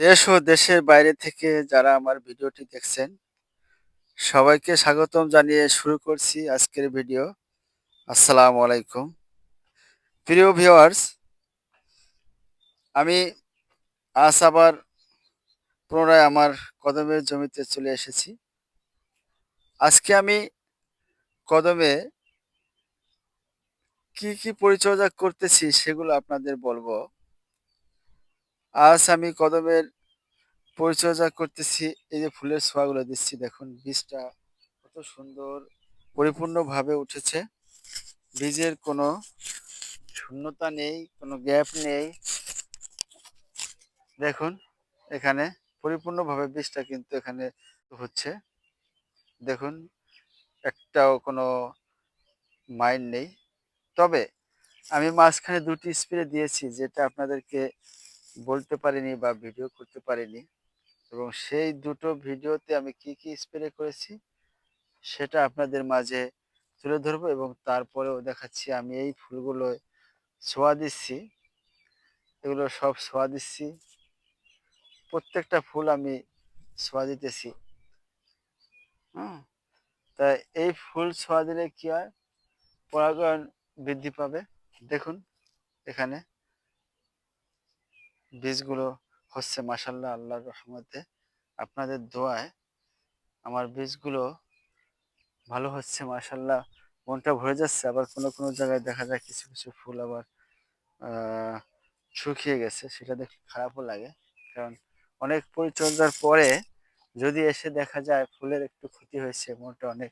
দেশ ও দেশের বাইরে থেকে যারা আমার ভিডিওটি দেখছেন, সবাইকে স্বাগতম জানিয়ে শুরু করছি আজকের ভিডিও। আসসালামু আলাইকুম। প্রিয় ভিওয়ার্স আমি আজ আবার পুনরায় আমার কদমের জমিতে চলে এসেছি। আজকে আমি কদমে কি কি পরিচর্যা করতেছি সেগুলো আপনাদের বলব। আজ আমি কদমের পরিচর্যা করতেছি, এই যে ফুলের ছোঁয়াগুলো দিচ্ছি, দেখুন বীজটা কত সুন্দর পরিপূর্ণভাবে উঠেছে। বীজের কোনো শূন্যতা নেই, কোনো গ্যাপ নেই। দেখুন, এখানে পরিপূর্ণভাবে বীজটা কিন্তু এখানে হচ্ছে। দেখুন, একটাও কোনো মাইন্ড নেই। তবে আমি মাঝখানে দুটি স্প্রে দিয়েছি, যেটা আপনাদেরকে বলতে পারিনি বা ভিডিও করতে পারিনি। এবং সেই দুটো ভিডিওতে আমি কি কি স্প্রে করেছি, সেটা আপনাদের মাঝে তুলে ধরবো এবং তারপরেও দেখাচ্ছি। আমি এই ফুলগুলো ছোঁয়া দিচ্ছি। এগুলো সব ছোঁয়া দিচ্ছি। প্রত্যেকটা ফুল আমি ছোঁয়া দিতেছি। হুম? তা এই ফুল ছোঁয়া দিলে কি হয়? পরাগায়ন বৃদ্ধি পাবে। দেখুন, এখানে। বীজগুলো হচ্ছে মাসাল্লাহ আল্লাহর রহমতে। আপনাদের দোয়ায় আমার বীজগুলো ভালো হচ্ছে মাসাল্লাহ মনটা ভরে যাচ্ছে, আবার কোনো কোনো জায়গায় দেখা যায় কিছু কিছু ফুল আবার শুকিয়ে গেছে, সেটা দেখলে খারাপও লাগে। কারণ অনেক পরিচর্যার পরে যদি এসে দেখা যায় ফুলের একটু ক্ষতি হয়েছে, মনটা অনেক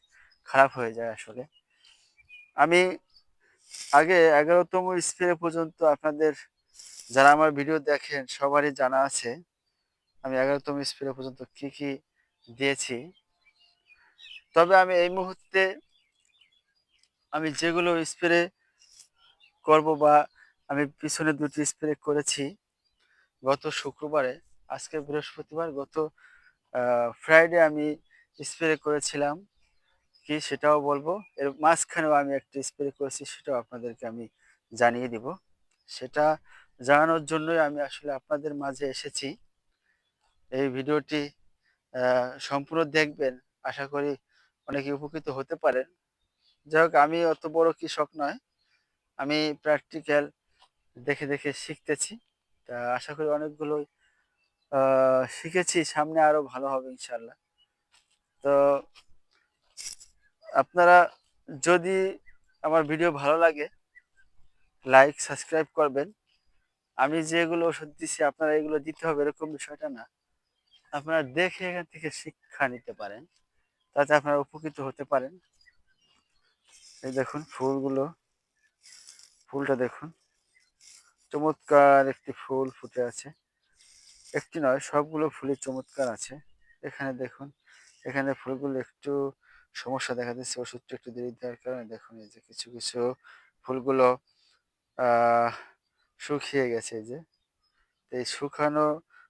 খারাপ হয়ে যায় আসলে। আমি আগে এগারোতম স্প্রে পর্যন্ত আপনাদের যারা আমার ভিডিও দেখেন, সবারই জানা আছে, আমি এগারোতম স্প্রে পর্যন্ত কি কি দিয়েছি। তবে আমি এই মুহূর্তে আমি যেগুলো স্প্রে করব বা আমি পিছনে দুটি স্প্রে করেছি, গত শুক্রবারে, আজকে বৃহস্পতিবার, গত ফ্রাইডে আমি স্প্রে করেছিলাম। কি সেটাও বলব, এর মাঝখানেও আমি একটা স্প্রে করেছি, সেটাও আপনাদেরকে আমি জানিয়ে দিব। সেটা জানানোর জন্যই আমি আসলে আপনাদের মাঝে এসেছি। এই ভিডিওটি সম্পূর্ণ দেখবেন। আশা করি অনেকে উপকৃত হতে পারেন। যাই হোক, আমি অত বড় কৃষক নয়। আমি প্র্যাকটিক্যাল দেখে দেখে শিখতেছি। তা আশা করি অনেকগুলোই শিখেছি। সামনে আরও ভালো হবে ইনশাল্লাহ তো আপনারা যদি আমার ভিডিও ভালো লাগে, লাইক, সাবস্ক্রাইব করবেন। আমি যেগুলো ওষুধ দিচ্ছি আপনারা এগুলো দিতে হবে এরকম বিষয়টা না। আপনারা দেখে এখান থেকে শিক্ষা নিতে পারেন, তাতে আপনারা উপকৃত হতে পারেন। এই দেখুন ফুলগুলো, ফুলটা দেখুন। চমৎকার একটি ফুল ফুটে আছে। একটি নয়, সবগুলো ফুলের চমৎকার আছে। এখানে দেখুন, এখানে ফুলগুলো একটু সমস্যা দেখা দিচ্ছে, ওষুধটা একটু দেরি দেওয়ার কারণে। দেখুন এই যে কিছু কিছু ফুলগুলো শুকিয়ে গেছে যে। এই শুকানো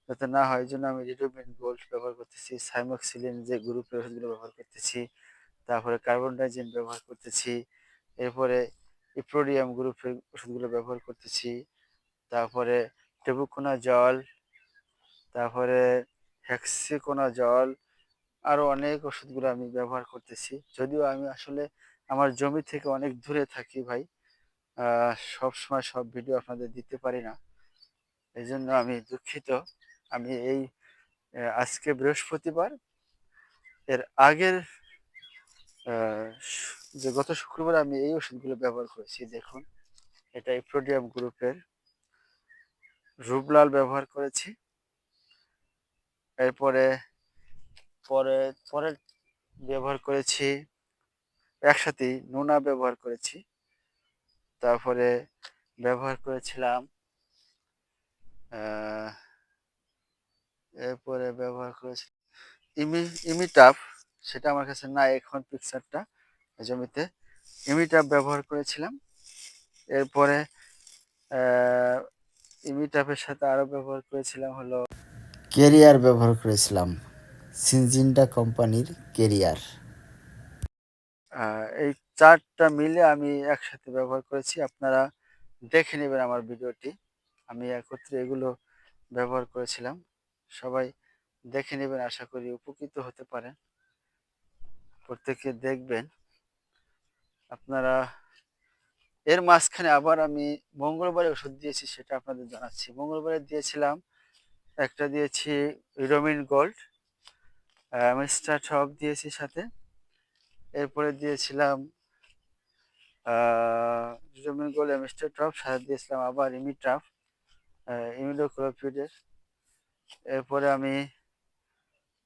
যাতে না হয় জন্য আমি রিডোমিন গোল্ড ব্যবহার করতেছি, সাইমক্সিলিন যে গ্রুপের ওষুধগুলো ব্যবহার করতেছি, তারপরে কার্বন ডাইজিন ব্যবহার করতেছি, এরপরে ইপ্রোডিয়াম গ্রুপের ওষুধগুলো ব্যবহার করতেছি, তারপরে টেবুকোনা জল, তারপরে হ্যাক্সিকোনা জল আরও অনেক ওষুধগুলো আমি ব্যবহার করতেছি। যদিও আমি আসলে আমার জমি থেকে অনেক দূরে থাকি ভাই সব সময় সব ভিডিও আপনাদের দিতে পারি না। এই জন্য আমি দুঃখিত। আমি এই আজকে বৃহস্পতিবার, এর আগের যে গত শুক্রবার আমি এই ওষুধগুলো ব্যবহার করেছি, দেখুন। এটা ইপ্রোডিয়াম গ্রুপের রুবলাল ব্যবহার করেছি। এরপরে, পরে পরে ব্যবহার করেছি একসাথেই নোনা ব্যবহার করেছি। তারপরে ব্যবহার করেছিলাম এরপরে ব্যবহার করেছি, ইমি ইমিটাফ সেটা আমার কাছে না এখন পিকচারটা জমিতে ইমিটাফ ব্যবহার করেছিলাম, এরপরে ইমিটাফের সাথে আরও ব্যবহার করেছিলাম হলো কেরিয়ার ব্যবহার করেছিলাম, সিনজিন্ডা কোম্পানির কেরিয়ার এই চারটা মিলে আমি একসাথে ব্যবহার করেছি। আপনারা দেখে নেবেন আমার ভিডিওটি। আমি একত্রে এগুলো ব্যবহার করেছিলাম। সবাই দেখে নেবেন, আশা করি উপকৃত হতে পারেন। প্রত্যেকে দেখবেন। আপনারা, এর মাঝখানে আবার আমি মঙ্গলবারে ওষুধ দিয়েছি, সেটা আপনাদের জানাচ্ছি। মঙ্গলবারে দিয়েছিলাম, একটা দিয়েছি রোমিন গোল্ড মিস্টার টপ দিয়েছি সাথে। এরপরে দিয়েছিলাম রোমিন গোল্ড মিস্টার টপ সাথে দিয়েছিলাম আবার ইমিট্রাফ ইমিডোক্লোপিডের এরপরে আমি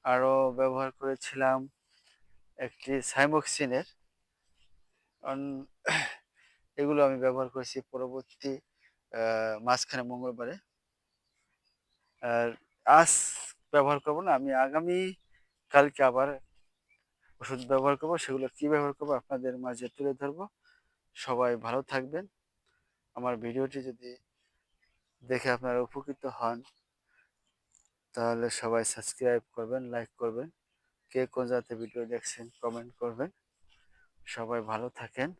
আরও ব্যবহার করেছিলাম একটি সাইমোক্সিনের। এগুলো আমি ব্যবহার করেছি পরবর্তী মাঝখানে মঙ্গলবারে। আর আজ ব্যবহার করব না, আমি আগামী কালকে আবার ওষুধ ব্যবহার করব, সেগুলো কি ব্যবহার করব আপনাদের মাঝে তুলে ধরবো। সবাই ভালো থাকবেন। আমার ভিডিওটি যদি দেখে আপনারা উপকৃত হন, তাহলে সবাই সাবস্ক্রাইব করবেন, লাইক করবেন। কে কোন জাতে ভিডিও দেখছেন কমেন্ট করবেন। সবাই ভালো থাকেন।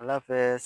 আল্লাহ হাফেজ।